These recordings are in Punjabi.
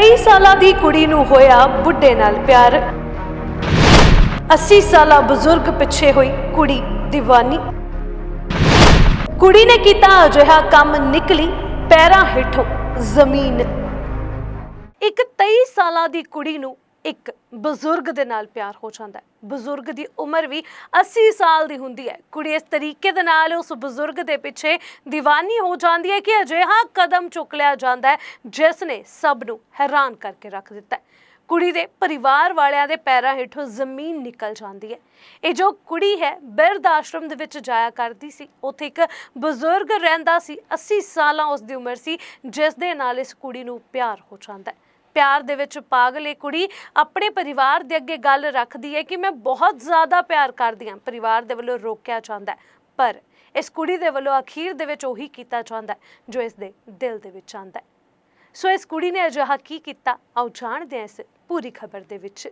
23 ਸਾਲਾਂ ਦੀ ਕੁੜੀ ਨੂੰ ਹੋਇਆ ਬੁੱਢੇ ਨਾਲ ਪਿਆਰ। 80 ਸਾਲਾ ਬਜ਼ੁਰਗ ਪਿੱਛੇ ਹੋਈ ਕੁੜੀ دیਵਾਨੀ ਕੁੜੀ ਨੇ ਕੀਤਾ ਅਜਿਹਾ ਕੰਮ ਨਿਕਲੀ ਪੈਰਾਂ ਹੇਠੋਂ ਜ਼ਮੀਨ। ਇੱਕ 23 ਸਾਲਾਂ ਦੀ ਕੁੜੀ ਨੂੰ ਇੱਕ ਬਜ਼ੁਰਗ ਦੇ ਨਾਲ ਪਿਆਰ ਹੋ ਜਾਂਦਾ ਹੈ। ਬਜ਼ੁਰਗ ਦੀ ਉਮਰ ਵੀ 80 ਸਾਲ ਦੀ ਹੁੰਦੀ ਹੈ। ਕੁੜੀ ਇਸ ਤਰੀਕੇ ਦੇ ਨਾਲ ਉਸ ਬਜ਼ੁਰਗ ਦੇ ਪਿੱਛੇ دیਵਾਨੀ ਹੋ ਜਾਂਦੀ ਹੈ ਕਿ ਅਜਿਹਾ ਕਦਮ ਚੁੱਕ ਲਿਆ ਜਾਂਦਾ ਹੈ ਜਿਸ ਨੇ ਸਭ ਨੂੰ ਹੈਰਾਨ ਕਰਕੇ ਰੱਖ ਦਿੱਤਾ ਹੈ। ਕੁੜੀ ਦੇ ਪਰਿਵਾਰ ਵਾਲਿਆਂ ਦੇ ਪੈਰਾਂ ਹੇਠੋਂ ਜ਼ਮੀਨ ਨਿਕਲ ਜਾਂਦੀ ਹੈ। ਇਹ ਜੋ ਕੁੜੀ ਹੈ, ਬਿਰਧ ਆਸ਼ਰਮ ਦੇ ਵਿੱਚ ਜਾਇਆ ਕਰਦੀ ਸੀ। ਉੱਥੇ ਇੱਕ ਬਜ਼ੁਰਗ ਰਹਿੰਦਾ ਸੀ। 80 ਸਾਲਾਂ ਉਸ ਦੀ ਉਮਰ ਸੀ ਜਿਸ ਦੇ ਨਾਲ ਇਸ ਕੁੜੀ ਨੂੰ ਪਿਆਰ ਹੋ ਜਾਂਦਾ ਹੈ। ਪਿਆਰ ਦੇ ਵਿੱਚ ਪਾਗਲ ਇਹ ਕੁੜੀ ਆਪਣੇ ਪਰਿਵਾਰ ਦੇ ਅੱਗੇ ਗੱਲ ਰੱਖਦੀ ਹੈ ਕਿ ਮੈਂ ਬਹੁਤ ਜ਼ਿਆਦਾ ਪਿਆਰ ਕਰਦੀ ਹਾਂ। ਪਰਿਵਾਰ ਦੇ ਵੱਲੋਂ ਰੋਕਿਆ ਜਾਂਦਾ ਪਰ ਇਸ ਕੁੜੀ ਦੇ ਵੱਲੋਂ ਅਖੀਰ ਦੇ ਵਿੱਚ ਉਹੀ ਕੀਤਾ ਜਾਂਦਾ ਜੋ ਇਸ ਦੇ ਦਿਲ ਦੇ ਵਿੱਚ ਆਉਂਦਾ ਸੋ ਇਸ ਕੁੜੀ ਨੇ ਅਜਿਹਾ ਕੀ ਕੀਤਾ? ਆਓ ਜਾਣਦੇ ਹਾਂ ਇਸ ਪੂਰੀ ਖਬਰ ਦੇ ਵਿੱਚ।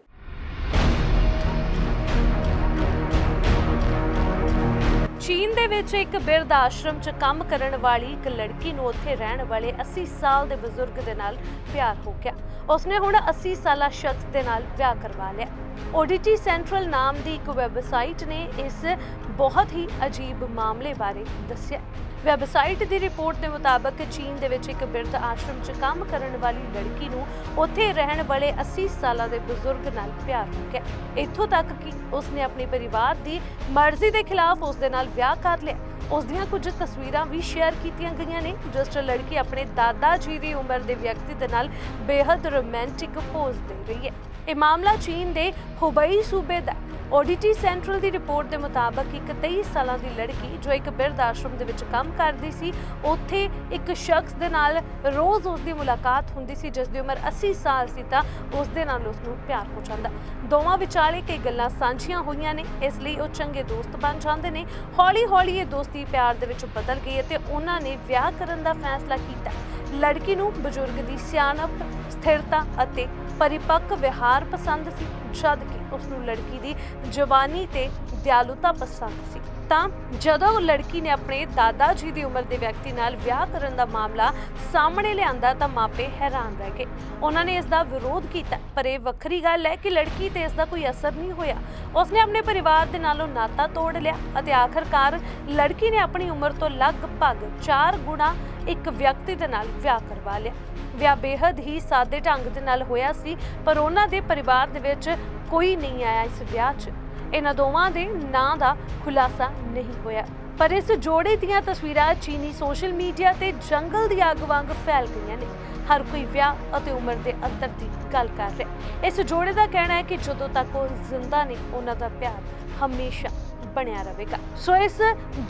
ਚੀਨ ਦੇ ਵਿੱਚ ਇੱਕ ਬਿਰਧ ਆਸ਼ਰਮ 'ਚ ਕੰਮ ਕਰਨ ਵਾਲੀ ਇੱਕ ਲੜਕੀ ਨੂੰ ਉੱਥੇ ਰਹਿਣ ਵਾਲੇ 80 ਸਾਲ ਦੇ ਬਜ਼ੁਰਗ ਦੇ ਨਾਲ ਪਿਆਰ ਹੋ ਗਿਆ। ਉਸਨੇ ਹੁਣ 80 ਸਾਲਾ ਸ਼ਖਸ ਦੇ ਨਾਲ ਵਿਆਹ ਕਰਵਾ ਲਿਆ। ODT ਸੈਂਟਰਲ ਨਾਮ ਦੀ ਇੱਕ ਵੈਬਸਾਈਟ ਨੇ ਇਸ ਬਹੁਤ ਹੀ ਅਜੀਬ ਮਾਮਲੇ ਬਾਰੇ ਦੱਸਿਆ। ਵੈਬਸਾਈਟ ਦੀ ਰਿਪੋਰਟ ਦੇ ਮੁਤਾਬਕ ਚੀਨ ਦੇ ਵਿੱਚ ਇੱਕ ਬਿਰਧ ਆਸ਼ਰਮ 'ਚ ਕੰਮ ਕਰਨ ਵਾਲੀ ਲੜਕੀ ਨੂੰ ਉੱਥੇ ਰਹਿਣ ਵਾਲੇ 80 ਸਾਲਾਂ ਦੇ ਬਜ਼ੁਰਗ ਨਾਲ ਪਿਆਰ ਹੋ ਗਿਆ। ਇੱਥੋਂ ਤੱਕ ਕਿ ਉਸਨੇ ਆਪਣੇ ਪਰਿਵਾਰ ਦੀ ਮਰਜ਼ੀ ਦੇ ਖਿਲਾਫ ਉਸ ਦੇ ਨਾਲ ਵਿਆਹ ਕਰ ਲਿਆ। ਉਸ ਦੀਆਂ ਕੁਝ ਤਸਵੀਰਾਂ ਵੀ ਸ਼ੇਅਰ ਕੀਤੀਆਂ ਗਈਆਂ ਨੇ। ਜਿਸ 'ਚ ਲੜਕੀ ਆਪਣੇ ਦਾਦਾ ਜੀ ਦੀ ਉਮਰ ਦੇ ਵਿਅਕਤੀ ਦੇ ਨਾਲ ਬੇहद ਰੋਮਾਂਟਿਕ ਪੋਜ਼ ਦੇ ਰਹੀ ਹੈ। ਇਹ ਮਾਮਲਾ ਚੀਨ ਦੇ ਹੁਬਈ ਸੂਬੇ ਦਾ ODT ਸੈਂਟਰਲ ਦੀ ਰਿਪੋਰਟ ਦੇ ਮੁਤਾਬਕ ਇੱਕ 23 ਸਾਲਾਂ ਦੀ ਲੜਕੀ ਜੋ ਇੱਕ ਬਿਰਧ ਆਸ਼ਰਮ ਦੇ ਵਿੱਚ ਕੰਮ ਕਰਦੀ ਸੀ, ਉੱਥੇ ਇੱਕ ਸ਼ਖਸ ਦੇ ਨਾਲ ਰੋਜ਼ ਉਸ ਦੀ ਮੁਲਾਕਾਤ ਹੁੰਦੀ ਸੀ, ਜਿਸ ਦੀ ਉਮਰ 80 ਸਾਲ ਸੀ ਤਾਂ ਉਸ ਦੇ ਨਾਲ ਉਸ ਨੂੰ ਪਿਆਰ ਹੋ ਜਾਂਦਾ। ਦੋਵਾਂ ਵਿਚਾਲੇ ਕਈ ਗੱਲਾਂ ਸਾਂਝੀਆਂ ਹੋਈਆਂ ਨੇ, ਇਸ ਲਈ ਉਹ ਚੰਗੇ ਦੋਸਤ ਬਣ ਜਾਂਦੇ ਨੇ। ਹੌਲੀ-ਹੌਲੀ ਇਹ ਦੋਸਤੀ ਪਿਆਰ ਦੇ ਵਿੱਚ ਬਦਲ ਗਈ ਅਤੇ ਉਹਨਾਂ ਨੇ ਵਿਆਹ ਕਰਨ ਦਾ ਫੈਸਲਾ ਕੀਤਾ। ਲੜਕੀ ਨੂੰ ਬਜ਼ੁਰਗ ਦੀ ਸਿਆਣਪ, ਸਥਿਰਤਾ ਅਤੇ ਪਰਿਪੱਕ ਵਿਹਾਰ ਪਸੰਦ ਸੀ। ਜਦ ਕਿ ਉਸ ਨੂੰ ਲੜਕੀ ਦੀ ਜਵਾਨੀ ਤੇ ਦਿਆਲੁਤਾ ਪਸੰਦ ਸੀ। ਤਾਂ ਜਦੋਂ ਲੜਕੀ ਨੇ ਆਪਣੇ ਦਾਦਾ ਜੀ ਦੀ ਉਮਰ ਦੇ ਵਿਅਕਤੀ ਨਾਲ ਵਿਆਹ ਕਰਨ ਦਾ ਮਾਮਲਾ ਸਾਹਮਣੇ ਲਿਆਂਦਾ ਤਾਂ ਮਾਪੇ ਹੈਰਾਨ ਰਹਿ ਗਏ। ਉਹਨਾਂ ਨੇ ਇਸ ਦਾ ਵਿਰੋਧ ਕੀਤਾ, ਪਰ ਇਹ ਵੱਖਰੀ ਗੱਲ ਹੈ ਕਿ ਲੜਕੀ ਤੇ ਇਸ ਦਾ ਕੋਈ ਅਸਰ ਨਹੀਂ ਹੋਇਆ। ਉਸਨੇ ਆਪਣੇ ਪਰਿਵਾਰ ਦੇ ਨਾਲੋਂ ਨਾਤਾ ਤੋੜ ਲਿਆ ਅਤੇ ਆਖਰਕਾਰ ਲੜਕੀ ਨੇ ਆਪਣੀ ਉਮਰ ਤੋਂ ਲਗਭਗ 4 ਗੁਣਾ ਇੱਕ ਵਿਅਕਤੀ ਦੇ ਨਾਲ ਵਿਆਹ ਕਰਵਾ ਲਿਆ। ਵਿਆਹ ਬੇहद ਹੀ ਸਾਦੇ ਢੰਗ ਦੇ ਨਾਲ ਹੋਇਆ ਸੀ, ਪਰ ਉਹਨਾਂ ਦੇ ਪਰਿਵਾਰ ਦੇ ਵਿੱਚ ਕੋਈ ਨਹੀਂ ਆਇਆ ਇਸ ਵਿਆਹ 'ਚ। ਇਹਨਾਂ ਦੋਵਾਂ ਦੇ ਨਾਂ ਦਾ ਖੁਲਾਸਾ ਨਹੀਂ ਹੋਇਆ ਪਰ ਇਸ ਜੋੜੇ ਦੀਆਂ ਤਸਵੀਰਾਂ ਚੀਨੀ ਸੋਸ਼ਲ ਮੀਡੀਆ ਤੇ ਜੰਗਲ ਦੀ ਅੱਗ ਵਾਂਗ ਫੈਲ ਗਈਆਂ ਨੇ ਹਰ ਕੋਈ ਵਿਆਹ ਅਤੇ ਉਮਰ ਦੇ ਅੰਤਰ ਦੀ ਗੱਲ ਕਰ ਰਿਹਾ ਇਸ ਜੋੜੇ ਦਾ ਕਹਿਣਾ ਹੈ ਕਿ ਜਦੋਂ ਤੱਕ ਉਹ ਜ਼ਿੰਦਾ ਨੇ ਉਹਨਾਂ ਦਾ ਪਿਆਰ ਹਮੇਸ਼ਾ ਬਣਿਆ ਰਹੇਗਾ ਸੋ ਇਸ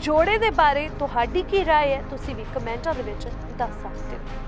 ਜੋੜੇ ਦੇ ਬਾਰੇ ਤੁਹਾਡੀ ਕੀ رائے ਹੈ ਤੁਸੀਂ ਵੀ ਕਮੈਂਟਾਂ ਦੇ ਵਿੱਚ ਦੱਸ ਸਕਦੇ ਹੋ